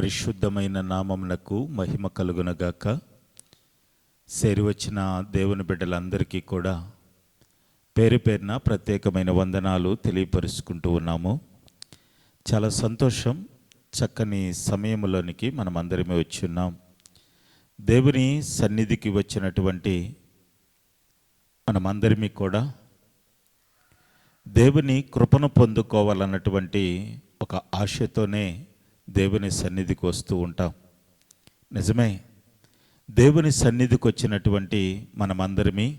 పరిశుద్ధమైన నామమునకు మహిమ కలుగునగాక. చేరివచ్చిన దేవుని బిడ్డలందరికీ కూడా పేరు పేరున ప్రత్యేకమైన వందనాలు తెలియపరుచుకుంటూ ఉన్నాము. చాలా సంతోషం చక్కని సమయంలోనికి మనం అందరమే వచ్చి ఉన్నాం. దేవుని సన్నిధికి వచ్చినటువంటి మనమందరిమీ కూడా దేవుని కృపను పొందుకోవాలన్నటువంటి ఒక ఆశతోనే దేవుని సన్నిధికి వస్తూ ఉంటాం. నిజమే దేవుని సన్నిధికి వచ్చినటువంటి మనమందరమీ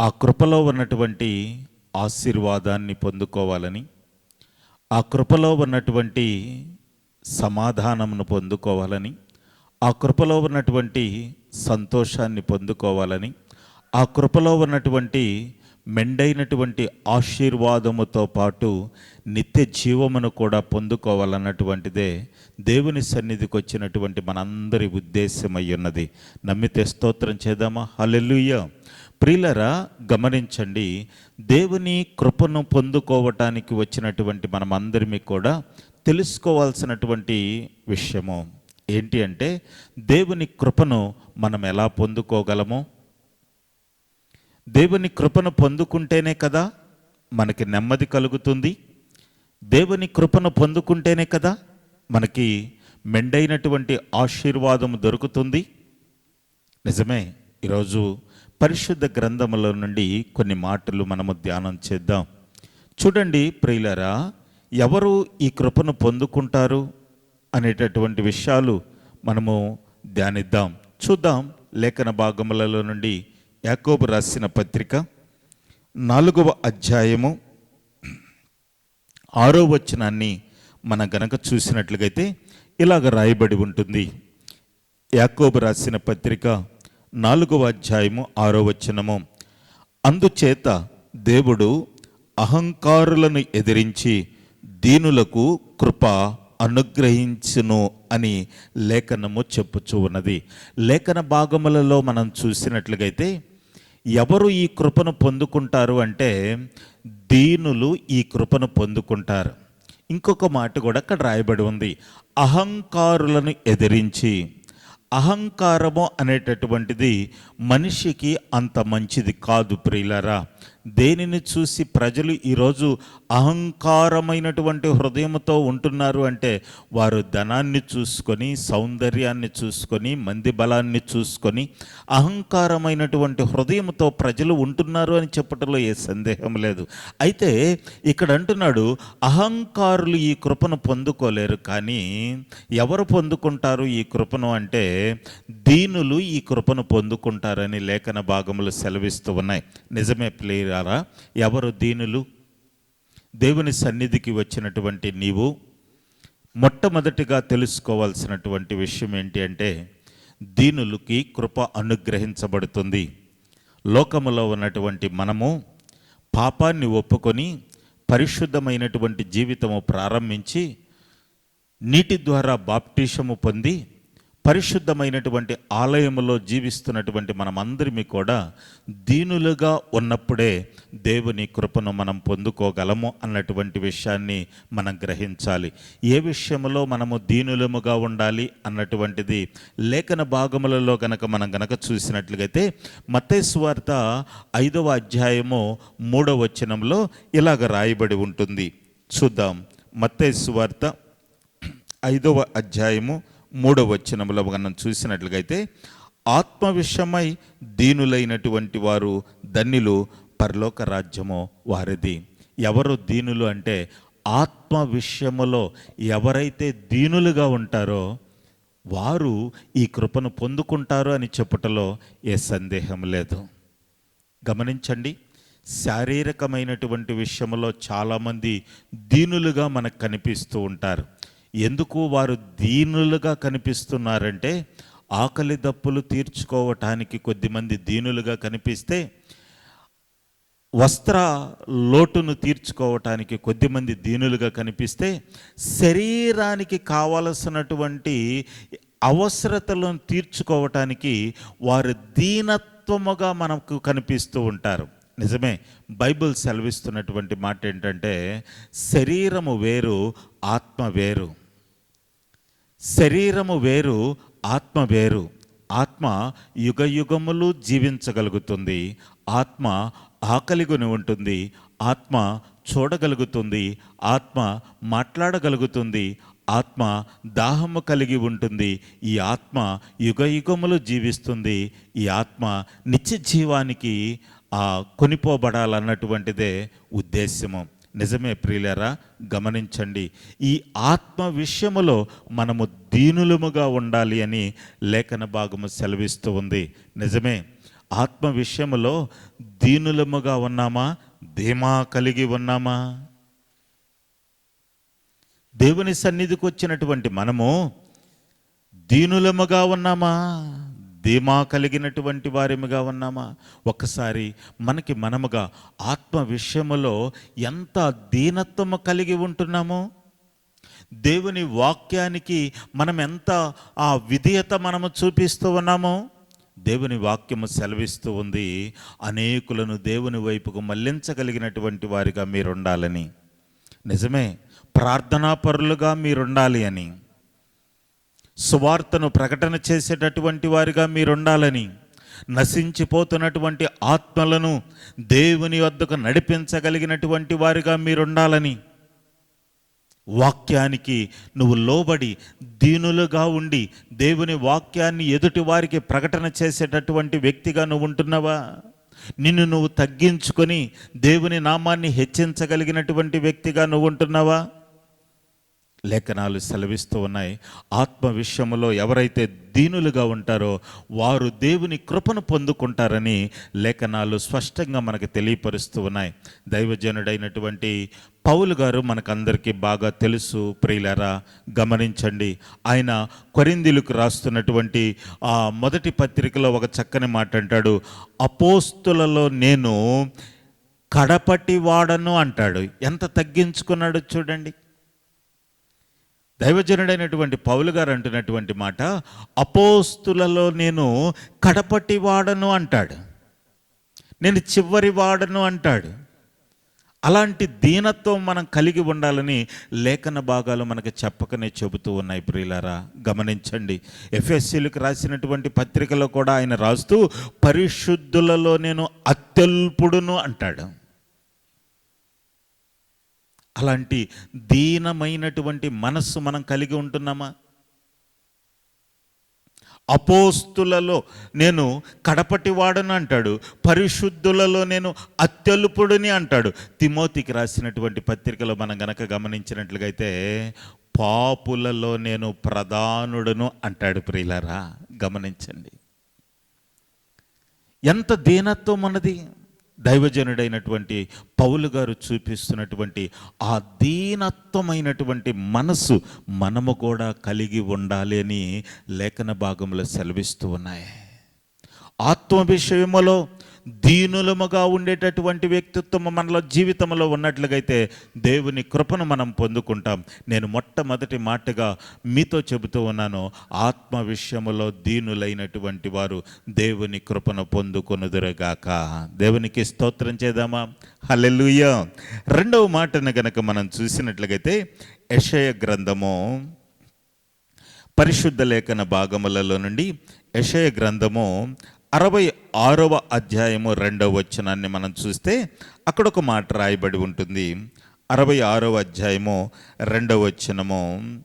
ఆ కృపలో ఉన్నటువంటి ఆశీర్వాదాన్ని పొందుకోవాలని ఆ కృపలో ఉన్నటువంటి సమాధానమును పొందుకోవాలని ఆ కృపలో ఉన్నటువంటి సంతోషాన్ని పొందుకోవాలని ఆ కృపలో ఉన్నటువంటి మెండైనటువంటి ఆశీర్వాదముతో పాటు నిత్య జీవమును కూడా పొందుకోవాలన్నటువంటిదే దేవుని సన్నిధికి వచ్చినటువంటి మనందరి ఉద్దేశమై ఉన్నది. నమ్మితే స్తోత్రం చేద్దామా? హలెలుయ్య ప్రిలరా గమనించండి దేవుని కృపను పొందుకోవటానికి వచ్చినటువంటి మనమందరిమీ కూడా తెలుసుకోవాల్సినటువంటి విషయము. ఏంటి అంటే దేవుని కృపను మనం ఎలా పొందుకోగలము? దేవుని కృపను పొందుకుంటేనే కదా మనకి నెమ్మది కలుగుతుంది. దేవుని కృపను పొందుకుంటేనే కదా మనకి మెండైనటువంటి ఆశీర్వాదం దొరుకుతుంది. నిజమే ఈరోజు పరిశుద్ధ గ్రంథముల నుండి కొన్ని మాటలు మనము ధ్యానం చేద్దాం. చూడండి ప్రియులరా ఎవరు ఈ కృపను పొందుకుంటారు అనేటటువంటి విషయాలు మనము ధ్యానిద్దాం. చూద్దాం లేఖన భాగములలో నుండి యాకోబు రాసిన పత్రిక నాలుగవ అధ్యాయము ఆరో వచనాన్ని మన గనక చూసినట్లుగైతే ఇలాగ రాయబడి ఉంటుంది. యాకోబు రాసిన పత్రిక నాలుగవ అధ్యాయము ఆరో వచనము అందుచేత దేవుడు అహంకారులను ఎదిరించి దీనులకు కృప అనుగ్రహించును అని లేఖనము చెప్పుచూ ఉన్నది. లేఖన భాగములలో మనం చూసినట్లుగైతే ఎవరు ఈ కృపను పొందుకుంటారు అంటే దీనులు ఈ కృపను పొందుకుంటారు. ఇంకొక మాట కూడా అక్కడ రాయబడి ఉంది. అహంకారులను ఎదిరించి అహంకారము అనేటటువంటిది మనిషికి అంత మంచిది కాదు ప్రియులరా. దేనిని చూసి ప్రజలు ఈరోజు అహంకారమైనటువంటి హృదయంతో ఉంటున్నారు అంటే వారు ధనాన్ని చూసుకొని సౌందర్యాన్ని చూసుకొని మంది బలాన్ని చూసుకొని అహంకారమైనటువంటి హృదయంతో ప్రజలు ఉంటున్నారు అని చెప్పటంలో ఏ సందేహం లేదు. అయితే ఇక్కడ అంటున్నాడు అహంకారులు ఈ కృపను పొందుకోలేరు కానీ ఎవరు పొందుకుంటారు ఈ కృపను? అంటే దీనులు ఈ కృపను పొందుకుంటారని లేఖన భాగములు సెలవిస్తూ ఉన్నాయి. నిజమే ప్లేరారా ఎవరు దీనులు? దేవుని సన్నిధికి వచ్చినటువంటి నీవు మొట్టమొదటిగా తెలుసుకోవాల్సినటువంటి విషయం ఏంటి అంటే దీనులకి కృప అనుగ్రహించబడుతుంది. లోకములో ఉన్నటువంటి మనము పాపాన్ని ఒప్పుకొని పరిశుద్ధమైనటువంటి జీవితము ప్రారంభించి నీటి ద్వారా బాప్టిషము పొంది పరిశుద్ధమైనటువంటి ఆలయములో జీవిస్తున్నటువంటి మనమందరిమీ కూడా దీనులుగా ఉన్నప్పుడే దేవుని కృపను మనం పొందుకోగలము అన్నటువంటి విషయాన్ని మనం గ్రహించాలి. ఏ విషయంలో మనము దీనులముగా ఉండాలి అన్నటువంటిది లేఖన భాగములలో కనుక మనం గనక చూసినట్లుగైతే మతేశ్వార్త ఐదవ అధ్యాయము మూడవ వచనంలో ఇలాగ రాయబడి ఉంటుంది. చూద్దాం. మత్తేశ్వార్త ఐదవ అధ్యాయము మూడవ వచనములో మనం చూసినట్లుగైతే ఆత్మ విషయమై దీనులైనటువంటి వారు ధన్యులు పరలోక రాజ్యము వారిది. ఎవరు దీనులు అంటే ఆత్మ విషయములో ఎవరైతే దీనులుగా ఉంటారో వారు ఈ కృపను పొందుకుంటారు అని చెప్పుటలో ఏ సందేహం లేదు. గమనించండి శారీరకమైనటువంటి విషయంలో చాలామంది దీనులుగా మనకు కనిపిస్తూ ఉంటారు. ఎందుకు వారు దీనులుగా కనిపిస్తున్నారంటే ఆకలి దప్పులు తీర్చుకోవటానికి కొద్దిమంది దీనులుగా కనిపిస్తే వస్త్ర లోటును తీర్చుకోవటానికి కొద్దిమంది దీనులుగా కనిపిస్తే శరీరానికి కావలసినటువంటి అవసరతలను తీర్చుకోవటానికి వారు దీనత్వముగా మనకు కనిపిస్తూ ఉంటారు. నిజమే బైబిల్ సెలవిస్తున్నటువంటి మాట ఏంటంటే శరీరము వేరు ఆత్మ వేరు. శరీరము వేరు ఆత్మ వేరు. ఆత్మ యుగ యుగములు జీవించగలుగుతుంది. ఆత్మ ఆకలిగొని ఉంటుంది. ఆత్మ చూడగలుగుతుంది. ఆత్మ మాట్లాడగలుగుతుంది. ఆత్మ దాహము కలిగి ఉంటుంది. ఈ ఆత్మ యుగ యుగములు జీవిస్తుంది. ఈ ఆత్మ నిత్య జీవానికి కొనిపోబడాలన్నటువంటిదే ఉద్దేశ్యము. నిజమే ప్రియులరా గమనించండి. ఈ ఆత్మ విషయములో మనము దీనులముగా ఉండాలి అని లేఖన భాగము సెలవిస్తూ ఉంది. నిజమే. ఆత్మ విషయములో దీనులముగా ఉన్నామా? ధీమా కలిగి ఉన్నామా? దేవుని సన్నిధికి వచ్చినటువంటి మనము దీనులముగా ఉన్నామా? ధీమా కలిగినటువంటి వారిముగా ఉన్నామా? ఒక్కసారి మనకి మనముగా ఆత్మ విషయములో ఎంత దీనత్వము కలిగి ఉంటున్నామో? దేవుని వాక్యానికి మనం ఎంత ఆ విధేయత మనము చూపిస్తూ ఉన్నామో? దేవుని వాక్యము సెలవిస్తూ ఉంది. అనేకులను దేవుని వైపుకు మళ్ళించగలిగినటువంటి వారిగా మీరు ఉండాలని నిజమే ప్రార్థనాపరులుగా మీరుండాలి అని. సువార్తను ప్రకటన చేసేటటువంటి వారిగా మీరుండాలని నశించిపోతున్నటువంటి ఆత్మలను దేవుని వద్దకు నడిపించగలిగినటువంటి వారిగా మీరుండాలని. వాక్యానికి నువ్వు లోబడి దీనులుగా ఉండి దేవుని వాక్యాన్ని ఎదుటి వారికి ప్రకటన చేసేటటువంటి వ్యక్తిగా నువ్వు ఉంటున్నావా? నిన్ను నువ్వు తగ్గించుకొని దేవుని నామాన్ని హెచ్చించగలిగినటువంటి వ్యక్తిగా నువ్వు ఉంటున్నావా? లేఖనాలు సెలవిస్తూ ఉన్నాయి. ఆత్మ విషయంలో ఎవరైతే దీనులుగా ఉంటారో వారు దేవుని కృపను పొందుకుంటారని లేఖనాలు స్పష్టంగా మనకు తెలియపరుస్తూ ఉన్నాయి. దైవజనుడైనటువంటి పౌలు గారు మనకందరికీ బాగా తెలుసు. ప్రియులారా గమనించండి. ఆయన కొరిందిలకు రాస్తున్నటువంటి ఆ మొదటి పత్రికలో ఒక చక్కని మాట అంటాడు అపోస్తులలో నేను కడపటి వాడను అంటాడు. ఎంత తగ్గించుకున్నాడు చూడండి. దైవజనుడైనటువంటి పౌలు గారు అంటున్నటువంటి మాట అపోస్తులలో నేను కడపటి వాడను అంటాడు. నేను చివరి వాడను అంటాడు. అలాంటి దీనత్వం మనం కలిగి ఉండాలని లేఖన భాగాలు మనకు చెప్పకనే చెబుతూ ఉన్నాయి ప్రియులారా. గమనించండి. ఎఫ్ఎస్సీలకు రాసినటువంటి పత్రికలో కూడా ఆయన రాస్తూ పరిశుద్ధులలో నేను అత్యల్పుడును అంటాడు. అలాంటి దీనమైనటువంటి మనస్సు మనం కలిగి ఉంటున్నామా? అపోస్తులలో నేను కడపటివాడని అంటాడు పరిశుద్ధులలో నేను అత్యల్పుడిని అంటాడు. తిమోతికి రాసినటువంటి పత్రికలో మనం గనక గమనించినట్లుగైతే పాపులలో నేను ప్రధానుడును అంటాడు ప్రియులరా గమనించండి. ఎంత దీనత్వం మనది దైవజనుడైనటువంటి పౌలు గారు చూపిస్తున్నటువంటి ఆ దీనత్వమైనటువంటి మనసు మనము కూడా కలిగి ఉండాలి అని లేఖన భాగంలో సెలవిస్తూ ఉన్నాయి. ఆత్మ విషయములో దీనులముగా ఉండేటటువంటి వ్యక్తిత్వం మనలో జీవితంలో ఉన్నట్లుగైతే దేవుని కృపను మనం పొందుకుంటాం. నేను మొట్టమొదటి మాటగా మీతో చెబుతూ ఉన్నాను. ఆత్మ విషయములో దీనులైనటువంటి వారు దేవుని కృపను పొందుకొనుదురుగాక. దేవునికి స్తోత్రం చేద్దామా? హలెలుయ రెండవ మాటను గనక మనం చూసినట్లుగైతే యషయ గ్రంథము పరిశుద్ధ లేఖన భాగములలో నుండి యషయ గ్రంథము అరవై ఆరవ అధ్యాయము రెండవ వచనాన్ని మనం చూస్తే అక్కడ ఒక మాట రాయబడి ఉంటుంది. అరవై ఆరవ అధ్యాయము రెండవ వచనము.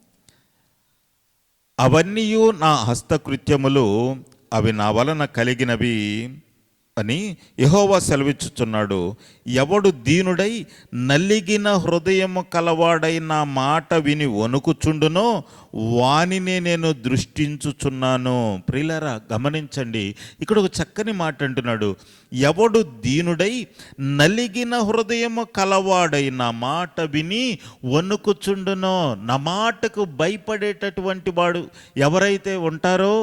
అవన్నీ నా హస్తకృత్యములు అవి నా వలన కలిగినవి. అని యహోవా సెలవిచ్చుచున్నాడు. ఎవడు దీనుడై నలిగిన హృదయము కలవాడై నా మాట విని వణుకుచుండునో వానినే నేను దృష్టించుచున్నాను. ప్రిలరా గమనించండి. ఇక్కడ ఒక చక్కని మాట అంటున్నాడు. ఎవడు దీనుడై నలిగిన హృదయము కలవాడై నా మాట విని వణుకుచుండునో నా మాటకు భయపడేటటువంటి వాడు ఎవరైతే ఉంటారో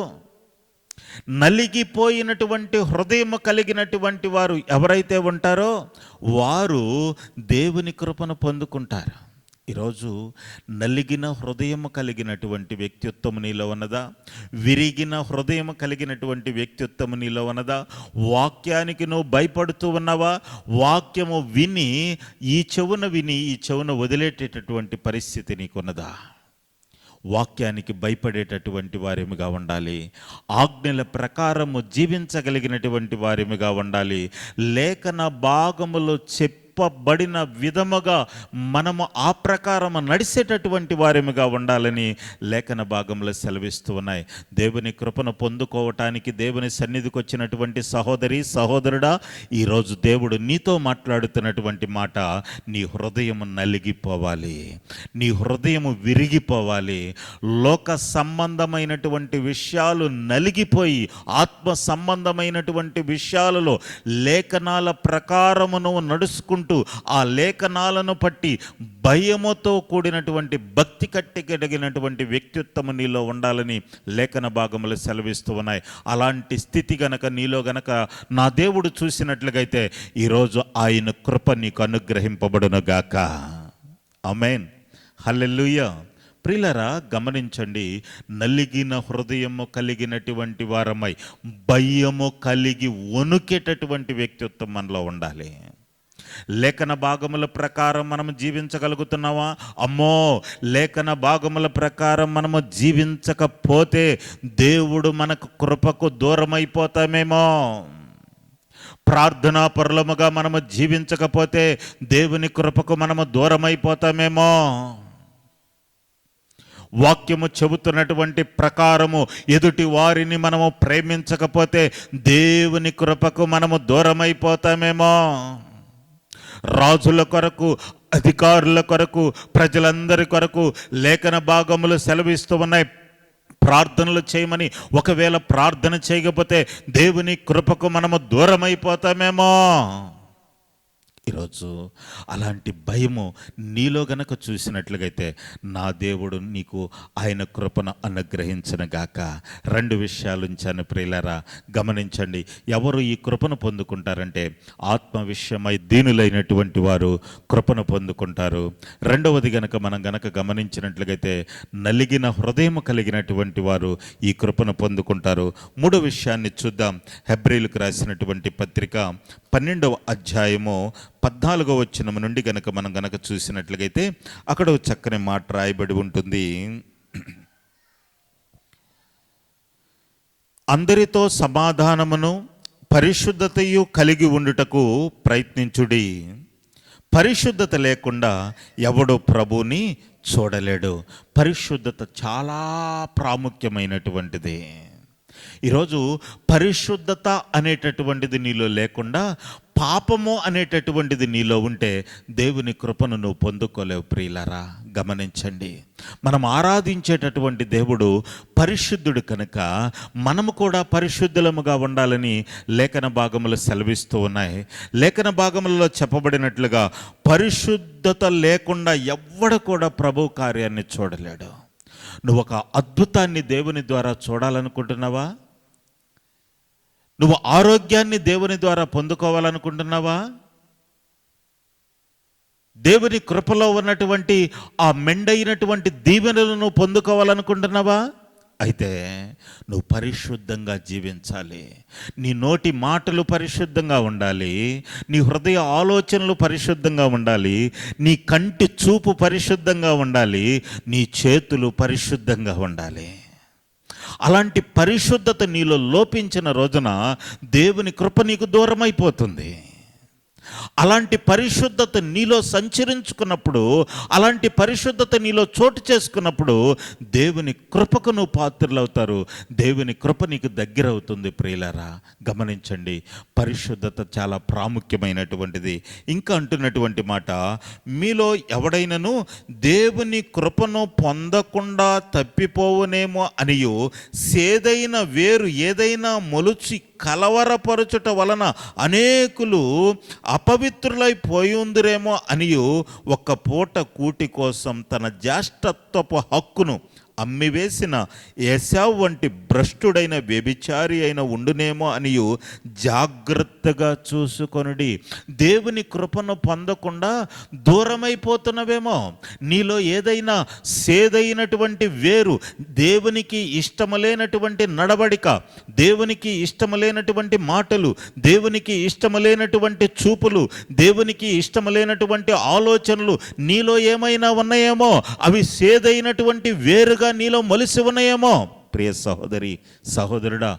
నలిగిపోయినటువంటి హృదయము కలిగినటువంటి వారు ఎవరైతే ఉంటారో వారు దేవుని కృపను పొందుకుంటారు. ఈరోజు నలిగిన హృదయము కలిగినటువంటి వ్యక్తిత్వము నీలో ఉన్నదా? విరిగిన హృదయము కలిగినటువంటి వ్యక్తిత్వము నీలో ఉన్నదా? వాక్యానికి నువ్వు భయపడుతూ ఉన్నావా? వాక్యము విని ఈ చెవున విని ఈ చెవున వదిలేటటువంటి పరిస్థితి నీకున్నదా? వాక్యానికి భయపడేటటువంటి వారేమిగా ఉండాలి. ఆజ్ఞల ప్రకారము జీవించగలిగినటువంటి వారేమిగా ఉండాలి. లేఖన భాగములో చెప్పబడిన విధముగా మనము ఆ ప్రకారము నడిచేటటువంటి వారముగా ఉండాలని లేఖన భాగంలో సెలవిస్తూ ఉన్నాయి. దేవుని కృపను పొందుకోవటానికి దేవుని సన్నిధికి వచ్చినటువంటి సహోదరి సహోదరుడా ఈరోజు దేవుడు నీతో మాట్లాడుతున్నటువంటి మాట నీ హృదయం నలిగిపోవాలి. నీ హృదయము విరిగిపోవాలి. లోక సంబంధమైనటువంటి విషయాలు నలిగిపోయి ఆత్మ సంబంధమైనటువంటి విషయాలలో లేఖనాల ప్రకారము నువ్వు నడుచుకుంటూ ఆ లేఖనాలను పట్టి భయముతో కూడినటువంటి భక్తి కట్టికడిగినటువంటి వ్యక్తిత్వము నీలో ఉండాలని లేఖన భాగములు సెలవిస్తూ ఉన్నాయి. అలాంటి స్థితి గనక నీలో గనక నా దేవుడు చూసినట్లుగైతే ఈరోజు ఆయన కృప నీకు అనుగ్రహింపబడునుగాక. అమెన్ అమేన్ ప్రిలరా గమనించండి నలిగిన హృదయము కలిగినటువంటి వారమై భయము కలిగి వణుకేటటువంటి వ్యక్తిత్వం మనలో ఉండాలి. లేఖన భాగముల ప్రకారం మనం జీవించగలుగుతున్నావా అమ్మో లేఖన భాగముల ప్రకారం మనము జీవించకపోతే దేవుడు మనకు కృపకు దూరమైపోతామేమో. ప్రార్థనా పరులముగా మనము జీవించకపోతే దేవుని కృపకు మనము దూరమైపోతామేమో. వాక్యము చెబుతున్నటువంటి ప్రకారము ఎదుటి వారిని మనము ప్రేమించకపోతే దేవుని కృపకు మనము దూరమైపోతామేమో. రాజుల కొరకు అధికారుల కొరకు ప్రజలందరి కొరకు లేఖన భాగములు సెలవిస్తూ ఉన్నాయి. ప్రార్థనలు చేయమని ఒకవేళ ప్రార్థన చేయకపోతే దేవుని కృపకు మనము దూరమైపోతామేమో. ఈరోజు అలాంటి భయము నీలో గనక చూసినట్లుగైతే నా దేవుడు నీకు ఆయన కృపను అనుగ్రహించను గాక. రెండు విషయాలు ఉంచాను ప్రియులరా గమనించండి. ఎవరు ఈ కృపను పొందుకుంటారంటే ఆత్మ విషయమై దీనులైనటువంటి వారు కృపను పొందుకుంటారు. రెండవది గనక మనం గనక గమనించినట్లుగైతే నలిగిన హృదయం కలిగినటువంటి వారు ఈ కృపను పొందుకుంటారు. మూడో విషయాన్ని చూద్దాం. హెబ్రిల్కు రాసినటువంటి పత్రిక పన్నెండవ అధ్యాయము పద్నాలుగో వచ్చిన నుండి గనక మనం గనక చూసినట్లయితే అక్కడ చక్కని మాట రాయబడి ఉంటుంది. అందరితో సమాధానమును పరిశుద్ధతయు కలిగి ఉండుటకు ప్రయత్నించుడి. పరిశుద్ధత లేకుండా ఎవడు ప్రభుని చూడలేడు. పరిశుద్ధత చాలా ప్రాముఖ్యమైనటువంటిది. ఈరోజు పరిశుద్ధత అనేటటువంటిది నీలో లేకుండా పాపము అనేటటువంటిది నీలో ఉంటే దేవుని కృపను నువ్వు పొందుకోలేవు ప్రియులరా. గమనించండి. మనం ఆరాధించేటటువంటి దేవుడు పరిశుద్ధుడు కనుక మనము కూడా పరిశుద్ధులముగా ఉండాలని లేఖన భాగములు సెలవిస్తూ ఉన్నాయి. లేఖన భాగములలో చెప్పబడినట్లుగా పరిశుద్ధత లేకుండా ఎవ్వడు కూడా ప్రభు కార్యాన్ని చూడలేడు. నువ్వు ఒక అద్భుతాన్ని దేవుని ద్వారా చూడాలనుకుంటున్నావా? నువ్వు ఆరోగ్యాన్ని దేవుని ద్వారా పొందుకోవాలనుకుంటున్నావా? దేవుని కృపలో ఉన్నటువంటి ఆ మెండైనటువంటి దీవెనలను పొందుకోవాలనుకుంటున్నావా? అయితే నువ్వు పరిశుద్ధంగా జీవించాలి. నీ నోటి మాటలు పరిశుద్ధంగా ఉండాలి. నీ హృదయ ఆలోచనలు పరిశుద్ధంగా ఉండాలి. నీ కంటి చూపు పరిశుద్ధంగా ఉండాలి. నీ చేతులు పరిశుద్ధంగా ఉండాలి. అలాంటి పరిశుద్ధత నీలో లోపించిన రోజున దేవుని కృప నీకు దూరమైపోతుంది. అలాంటి పరిశుద్ధత నీలో సంచరించుకున్నప్పుడు అలాంటి పరిశుద్ధత నీలో చోటు చేసుకున్నప్పుడు దేవుని కృపకు నువ్వు పాత్రలవుతారు. దేవుని కృప నీకు దగ్గర అవుతుంది ప్రియులరా. గమనించండి పరిశుద్ధత చాలా ప్రాముఖ్యమైనటువంటిది. ఇంకా అంటున్నటువంటి మాట మీలో ఎవడైనను దేవుని కృపను పొందకుండా తప్పిపోవునేమో అనియు సేదైన వేరు ఏదైనా మొలుచి కలవరపరచుట వలన అనేకులు అపవిత్రులైపోయి ఉందిరేమో అనియు ఒక్క పూట కూటి కోసం తన జ్యేష్ఠత్వపు హక్కును అమ్మివేసిన ఏసావు వంటి భ్రష్టుడైన వ్యభిచారి అయిన ఉండునేమో అని జాగ్రత్తగా చూసుకొనుడి. దేవుని కృపను పొందకుండా దూరమైపోతున్నవేమో. నీలో ఏదైనా సేదైనటువంటి వేరు దేవునికి ఇష్టమలేనటువంటి నడవడిక దేవునికి ఇష్టమలేనటువంటి మాటలు దేవునికి ఇష్టమలేనటువంటి చూపులు దేవునికి ఇష్టమలేనటువంటి ఆలోచనలు నీలో ఏమైనా ఉన్నాయేమో అవి సేదైనటువంటి వేరుగా వేరుగా నీలో మొలిసి ఉన్నాయేమో. ప్రియ సహోదరి సహోదరుడా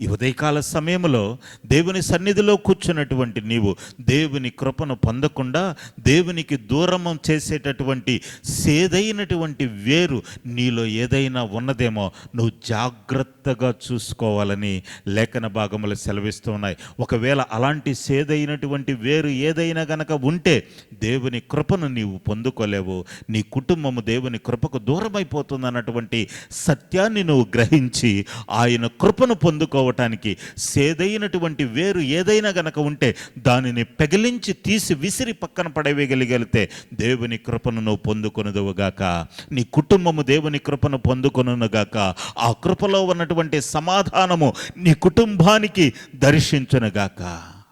ఈ ఉదయకాల సమయంలో దేవుని సన్నిధిలో కూర్చున్నటువంటి నీవు దేవుని కృపను పొందకుండా దేవునికి దూరము చేసేటటువంటి సేదైనటువంటి వేరు నీలో ఏదైనా ఉన్నదేమో నువ్వు జాగ్రత్తగా చూసుకోవాలని లేఖన భాగములు సెలవిస్తూ ఉన్నాయి. ఒకవేళ అలాంటి సేదైనటువంటి వేరు ఏదైనా గనక ఉంటే దేవుని కృపను నీవు పొందుకోలేవు. నీ కుటుంబము దేవుని కృపకు దూరమైపోతుంది అన్నటువంటి సత్యాన్ని నువ్వు గ్రహించి ఆయన కృపను పొందుకోవటానికి సేదైనటువంటి వేరు ఏదైనా గనక ఉంటే దానిని పెగిలించి తీసి విసిరి పక్కన పడవేయగలిగితే దేవుని కృపను నువ్వు పొందుకొనదువుగాక నీ కుటుంబము దేవుని కృపను పొందుకొనుగాక ఆ కృపలో ఉన్నటువంటి సమాధానము నీ కుటుంబానికి దర్శించునుగాక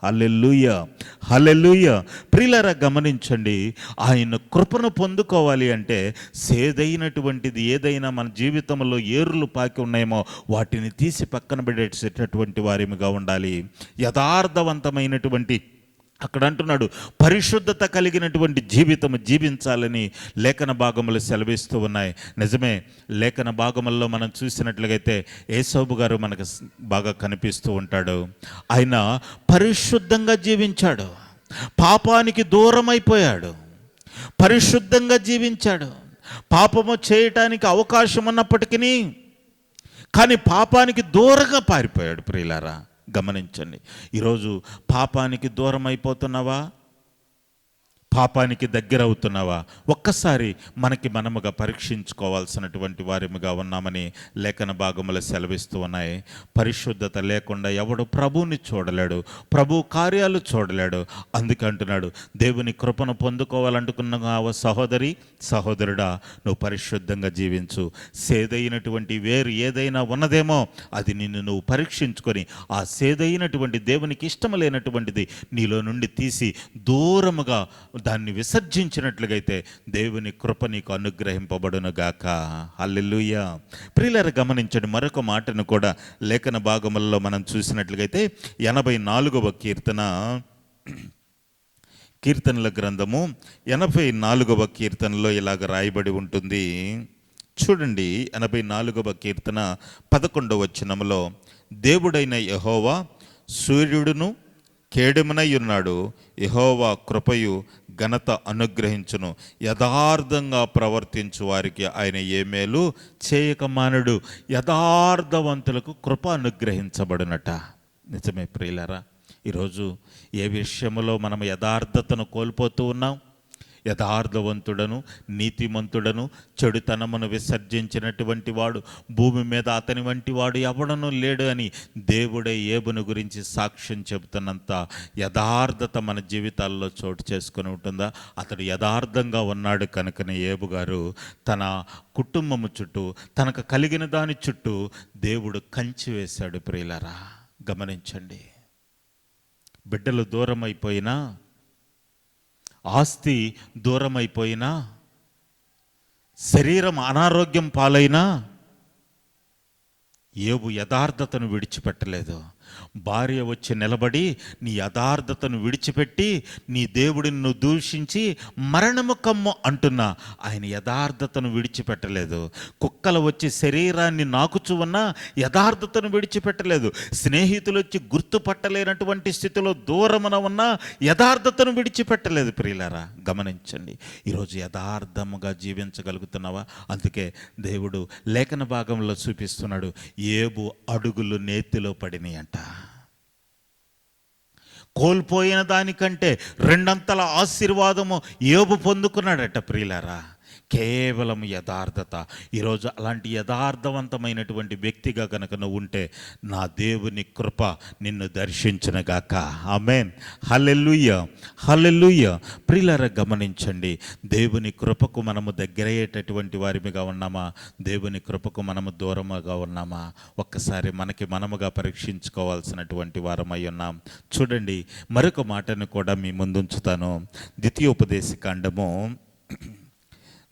హల్లెలూయ హల్లెలూయ. ప్రిలరా గమనించండి ఆయన కృపను పొందుకోవాలి అంటే సేదైనటువంటిది ఏదైనా మన జీవితంలో ఏరులు పాకి ఉన్నాయేమో వాటిని తీసి పక్కన పెట్టేసేటటువంటి వారిగా ఉండాలి. యథార్థవంతమైనటువంటి అక్కడ అంటున్నాడు పరిశుద్ధత కలిగినటువంటి జీవితం జీవించాలని లేఖన భాగములు సెలవిస్తూ ఉన్నాయి. నిజమే లేఖన భాగముల్లో మనం చూసినట్లయితే ఏసోబు గారు మనకు బాగా కనిపిస్తూ ఉంటాడు. ఆయన పరిశుద్ధంగా జీవించాడు పాపానికి దూరం అయిపోయాడు పరిశుద్ధంగా జీవించాడు. పాపము చేయటానికి అవకాశం ఉన్నప్పటికీ కానీ పాపానికి దూరంగా పారిపోయాడు ప్రియులారా. గమనించండి. ఈరోజు పాపానికి దూరం అయిపోతున్నావా పాపానికి దగ్గర అవుతున్నావా ఒక్కసారి మనకి మనముగా పరీక్షించుకోవాల్సినటువంటి వారిముగా ఉన్నామని లేఖన భాగములు సెలవిస్తూ ఉన్నాయి. పరిశుద్ధత లేకుండా ఎవడు ప్రభువుని చూడలేడు ప్రభు కార్యాలు చూడలేడు. అందుకంటున్నాడు దేవుని కృపను పొందుకోవాలంటుకున్నావా సహోదరి సహోదరుడా నువ్వు పరిశుద్ధంగా జీవించు. సేదైనటువంటి వేరు ఏదైనా ఉన్నదేమో అది నిన్ను నువ్వు పరీక్షించుకొని ఆ సేదైనటువంటి దేవునికి ఇష్టం లేనటువంటిది నీలో నుండి తీసి దూరముగా దాన్ని విసర్జించినట్లుగైతే దేవుని కృప నీకు అనుగ్రహింపబడును గాక హల్లెలూయా. ప్రియులర గమనించండి మరొక మాటను కూడా లేఖన భాగములలో మనం చూసినట్లుగైతే ఎనభై నాలుగవ కీర్తన. కీర్తనల గ్రంథము ఎనభై నాలుగవ కీర్తనలో ఇలాగ రాయబడి ఉంటుంది. చూడండి ఎనభై నాలుగవ కీర్తన పదకొండవ వచనములో దేవుడైన యహోవా సూర్యుడును కేడుమనై ఉన్నాడు. యహోవా కృపయు ఘనత అనుగ్రహించును. యథార్థంగా ప్రవర్తించు వారికి ఆయన ఏ మేలు? చేయక మానడు. యథార్థవంతులకు కృప అనుగ్రహించబడునట. నిజమే ప్రియులరా ఈరోజు ఏ విషయంలో మనం యథార్థతను కోల్పోతూ ఉన్నాం? యథార్థవంతుడను నీతిమంతుడను చెడుతనమును విసర్జించినటువంటి వాడు భూమి మీద అతని వంటి వాడు ఎవడనూ లేడు అని దేవుడే ఏబును గురించి సాక్ష్యం చెబుతున్నంత యథార్థత మన జీవితాల్లో చోటు చేసుకుని ఉంటుందా? అతడు యథార్థంగా ఉన్నాడు కనుకనే ఏబు గారు తన కుటుంబము చుట్టూ తనకు కలిగిన దాని చుట్టూ దేవుడు కంచి వేశాడు ప్రియులరా. గమనించండి. బిడ్డలు దూరం అయిపోయినా ఆస్తి దూరమైపోయినా శరీరం అనారోగ్యం పాలైనా ఏవు యథార్థతను విడిచిపెట్టలేదు. భార్య వచ్చి నిలబడి నీ యథార్థతను విడిచిపెట్టి నీ దేవుడిని నువ్వు దూషించి మరణము కమ్ము అంటున్నా. ఆయన యథార్థతను విడిచిపెట్టలేదు. కుక్కలు వచ్చి శరీరాన్ని నాకుచు ఉన్నా యథార్థతను విడిచిపెట్టలేదు. స్నేహితులు వచ్చి గుర్తుపట్టలేనటువంటి స్థితిలో దూరమున ఉన్నా యథార్థతను విడిచిపెట్టలేదు. ప్రియులారా గమనించండి. ఈరోజు యథార్థముగా జీవించగలుగుతున్నావా? అందుకే దేవుడు లేఖన భాగంలో చూపిస్తున్నాడు ఏబు అడుగులు నేతిలో పడినాయి అంట కోల్పోయిన దానికంటే రెండంతల ఆశీర్వాదము ఏబు పొందుకున్నాడట ప్రియులారా. కేవలం యథార్థత. ఈరోజు అలాంటి యథార్థవంతమైనటువంటి వ్యక్తిగా కనుక నువ్వు ఉంటే నా దేవుని కృప నిన్ను దర్శించునగాక ఆమెన్. హల్లెలూయ. హల్లెలూయ. ప్రిలర గమనించండి. దేవుని కృపకు మనము దగ్గరయ్యేటటువంటి వారిగా ఉన్నామా? దేవుని కృపకు మనము దూరముగా ఉన్నామా? ఒక్కసారి మనకి మనముగా పరీక్షించుకోవాల్సినటువంటి వారమై ఉన్నాం. చూడండి మరొక మాటను కూడా మీ ముందుంచుతాను. ద్వితీయోపదేశ కాండము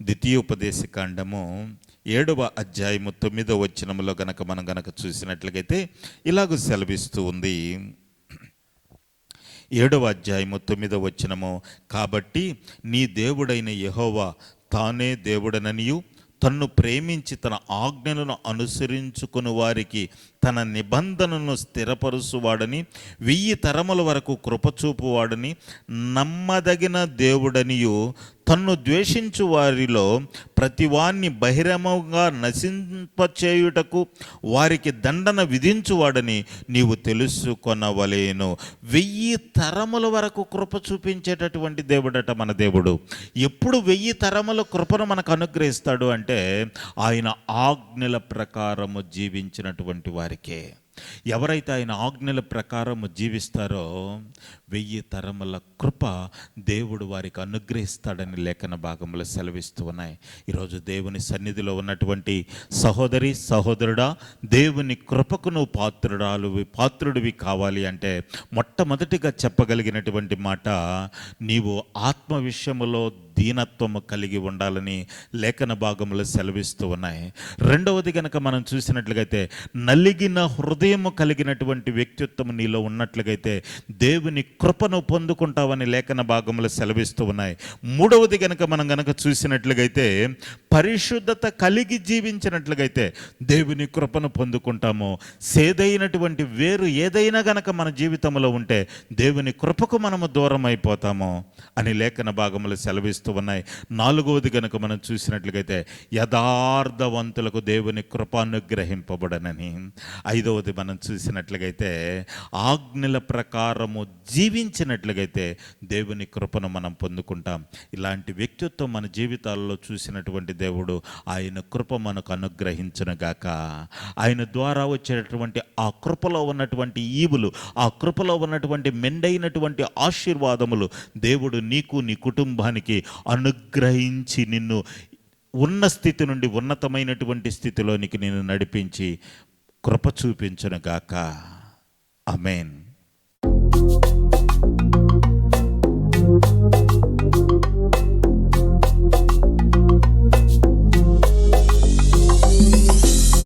ద్వితీయోపదేశ కాండము ఏడవ అధ్యాయము తొమ్మిదవ వచనములో గనక మనం గనక చూసినట్లయితే ఇలాగ సెలవిస్తూ ఉంది. ఏడవ అధ్యాయము తొమ్మిదవ వచనము కాబట్టి నీ దేవుడైన యహోవా తానే దేవుడననియు తన్ను ప్రేమించి తన ఆజ్ఞలను అనుసరించుకుని వారికి తన నిబంధనను స్థిరపరుచువాడని వెయ్యి తరముల వరకు కృపచూపువాడని నమ్మదగిన దేవుడనియు తన్ను ద్వేషించు వారిలో ప్రతివాన్ని బహిరంగంగా నశింపచేయుటకు వారికి దండన విధించువాడని నీవు తెలుసుకొనవలేను. వెయ్యి తరముల వరకు కృప చూపించేటటువంటి దేవుడట మన దేవుడు. ఎప్పుడు వెయ్యి తరముల కృపను మనకు అనుగ్రహిస్తాడు అంటే ఆయన ఆజ్ఞల ప్రకారము జీవించినటువంటి వారి. వారికే. ఎవరైతే ఆయన ఆజ్ఞల ప్రకారము జీవిస్తారో వెయ్యి తరముల కృప దేవుడు వారికి అనుగ్రహిస్తాడని లేఖన భాగంలో సెలవిస్తూ ఉన్నాయి. ఈరోజు దేవుని సన్నిధిలో ఉన్నటువంటి సహోదరి సహోదరుడా దేవుని కృపకు నువ్వు పాత్రుడాలు పాత్రుడివి కావాలి అంటే మొట్టమొదటిగా చెప్పగలిగినటువంటి మాట నీవు ఆత్మ విషయములో దీనత్వము కలిగి ఉండాలని లేఖన భాగంలో సెలవిస్తూ ఉన్నాయి. రెండవది కనుక మనం చూసినట్లుగైతే నలిగిన హృదయము కలిగినటువంటి వ్యక్తిత్వం నీలో ఉన్నట్లుగైతే దేవుని కృపను పొందుకుంటావని లేఖన భాగంలో సెలవిస్తూ ఉన్నాయి. మూడవది కనుక మనం కనుక చూసినట్లుగైతే పరిశుద్ధత కలిగి జీవించినట్లుగైతే దేవుని కృపను పొందుకుంటాము. సేదైనటువంటి వేరు ఏదైనా గనక మన జీవితంలో ఉంటే దేవుని కృపకు మనము దూరం అయిపోతాము అని లేఖన భాగములు సెలవిస్తూ ఉన్నాయి. నాలుగవది కనుక మనం చూసినట్లుగైతే యథార్థవంతులకు దేవుని కృపానుగ్రహింపబడనని. ఐదవది మనం చూసినట్లుగైతే ఆజ్ఞల ప్రకారము జీవించినట్లుగైతే దేవుని కృపను మనం పొందుకుంటాం. ఇలాంటి వ్యక్తిత్వం మన జీవితాల్లో చూసినటువంటి దేవుడు ఆయన కృప మనకు అనుగ్రహించునుగాక ఆయన ద్వారా వచ్చేటటువంటి ఆ కృపలో ఉన్నటువంటి ఈవులు ఆ కృపలో ఉన్నటువంటి మెండైనటువంటి ఆశీర్వాదములు దేవుడు నీకు నీ కుటుంబానికి అనుగ్రహించి నిన్ను ఉన్న స్థితి నుండి ఉన్నతమైనటువంటి స్థితిలోనికి నిన్ను నడిపించి కృప చూపించను గాక. అమేన్